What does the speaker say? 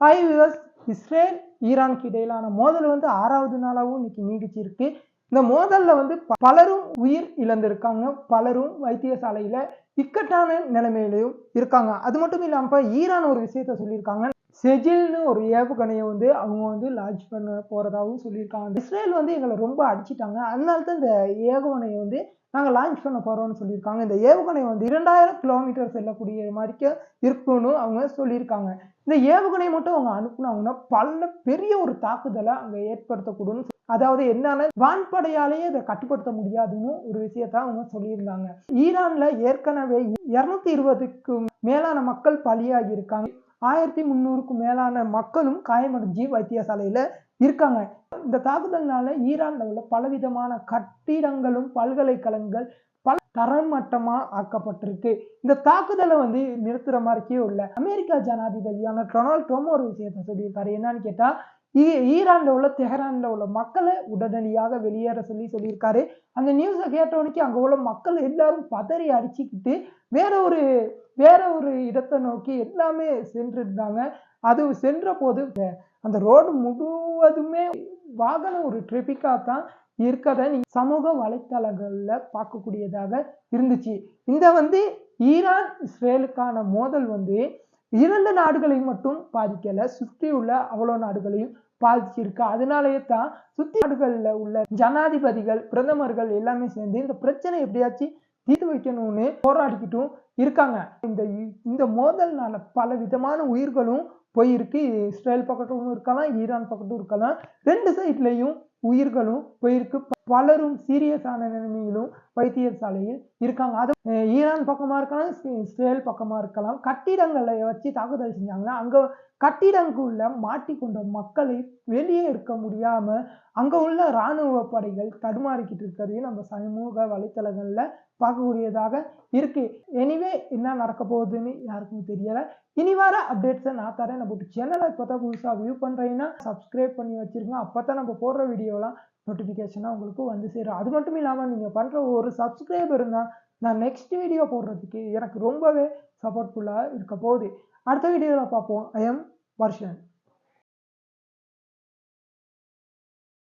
Hi விவஸ் Israel ஈரானுக்கு இடையிலான மோதல் வந்து ஆறாவது நாளாகவும் இன்னைக்கு நீடிச்சிருக்கு. இந்த மோதல்ல வந்து பலரும் உயிர் இழந்திருக்காங்க. பலரும் வைத்தியசாலையில இக்கட்டான நிலைமையிலையும் இருக்காங்க. அது மட்டும் இல்லாம ஈரான் ஒரு விஷயத்த சொல்லியிருக்காங்க. செஜில்னு ஒரு ஏவுகணையை வந்து அவங்க வந்து லான்ச் பண்ண போகிறதாகவும் சொல்லியிருக்காங்க. இஸ்ரேல் வந்து எங்களை ரொம்ப அடிச்சிட்டாங்க. அதனால தான் இந்த ஏவுகணையை வந்து நாங்கள் லான்ச் பண்ண போகிறோம்னு சொல்லியிருக்காங்க. இந்த ஏவுகணை வந்து இரண்டாயிரம் கிலோமீட்டர் செல்லக்கூடிய மாதிரிக்கு இருக்கும்னு அவங்க சொல்லியிருக்காங்க. இந்த ஏவுகணை மட்டும் அவங்க அனுப்புனாங்கன்னா பல பெரிய ஒரு தாக்குதலை அங்கே ஏற்படுத்தக்கூடும். அதாவது என்னன்னா வான்படையாலேயே இதை கட்டுப்படுத்த முடியாதுன்னு ஒரு விஷயத்த அவங்க சொல்லியிருந்தாங்க. ஈரான்ல ஏற்கனவே இருநூத்தி இருபதுக்கும் மேலான மக்கள் பலியாகி இருக்காங்க. ஆயிரத்தி முந்நூறுக்கும் மேலான மக்களும் காயமடைஞ்சு வைத்தியசாலையில இருக்காங்க. இந்த தாக்குதல்னால ஈரான்ல உள்ள பலவிதமான கட்டிடங்களும் பல்கலைக்கழகங்கள் பல தரமட்டமா ஆக்கப்பட்டிருக்கு. இந்த தாக்குதலை வந்து நிறுத்துற மாதிரிக்கே உள்ள அமெரிக்கா ஜனாதிபதியான டொனால்ட் ட்ரம்ப் ஒரு விஷயத்த சொல்லியிருக்காரு. என்னன்னு கேட்டா ஈரான்ல உள்ள தெஹரான்ல உள்ள மக்களை உடனடியாக வெளியேற சொல்லி சொல்லியிருக்காரு. அந்த நியூஸை கேட்டவனுக்கு அங்க உள்ள மக்கள் எல்லாரும் பதறி அடிச்சுக்கிட்டு வேற ஒரு வேற ஒரு இடத்தை நோக்கி எல்லாமே சென்றிருந்தாங்க. அது சென்ற போது அந்த ரோடு முழுவதுமே வாகனம் ஒரு ட்ரிபிக்கா தான் இருக்கதை நீ சமூக வலைத்தளங்கள்ல பார்க்கக்கூடியதாக இருந்துச்சு. இந்த வந்து ஈரான் இஸ்ரேலுக்கான மோதல் வந்து இரண்டு நாடுகளையும் மட்டும் பாதிக்கல சுற்றி உள்ள அவ்வளோ நாடுகளையும் பாதிச்சிருக்கு. அதனாலேயே தான் சுத்தி நாடுகளில் உள்ள ஜனாதிபதிகள் பிரதமர்கள் எல்லாமே சேர்ந்து இந்த பிரச்சனை எப்படியாச்சும் தீர்த்து வைக்கணும்னு போராடிக்கிட்டும் இருக்காங்க. இந்த இந்த மோதல்னால பல விதமான உயிர்களும் போயிருக்கு. இஸ்ரேல் பக்கத்தும் இருக்கலாம் ஈரான் பக்கத்தும் இருக்கலாம். ரெண்டு சைட்லையும் உயிர்களும் போயிருக்கு. பலரும் சீரியஸான நிலைமையிலும் வைத்தியசாலையில் இருக்காங்க. அது ஈரான் பக்கமா இருக்கலாம் இஸ்ரேல் பக்கமா இருக்கலாம். கட்டிடங்களை வச்சு தாக்குதல் செஞ்சாங்கன்னா அங்க கட்டிடங்குள்ள மாட்டிக்கொண்ட மக்களை வெளியே இருக்க முடியாம அங்க உள்ள இராணுவ படைகள் தடுமாறிக்கிட்டு இருக்கிறதையும் நம்ம சமூக வலைத்தளங்கள்ல பார்க்கக்கூடியதாக இருக்கு. எனிவே என்ன நடக்க போகுதுன்னு யாருக்கும் தெரியல. இனி வர அப்டேட்ஸை நான் தரேன். நம்ம சேனலை இப்போ தான் புதுசாக வியூ பண்ணுறீங்கன்னா சப்ஸ்கிரைப் பண்ணி வச்சிருங்க. அப்போ தான் நம்ம போடுற வீடியோலாம் நோட்டிஃபிகேஷனாக உங்களுக்கு வந்து சேரும். அது மட்டும் இல்லாமல் நீங்கள் பண்ணுற ஒரு சப்ஸ்கிரைபர் இருந்தால் நான் நெக்ஸ்ட் வீடியோ போடுறதுக்கு எனக்கு ரொம்பவே சப்போர்ட்ஃபுல்லாக இருக்க போகுது. அடுத்த வீடியோவில் பார்ப்போம். I am வர்ஷன்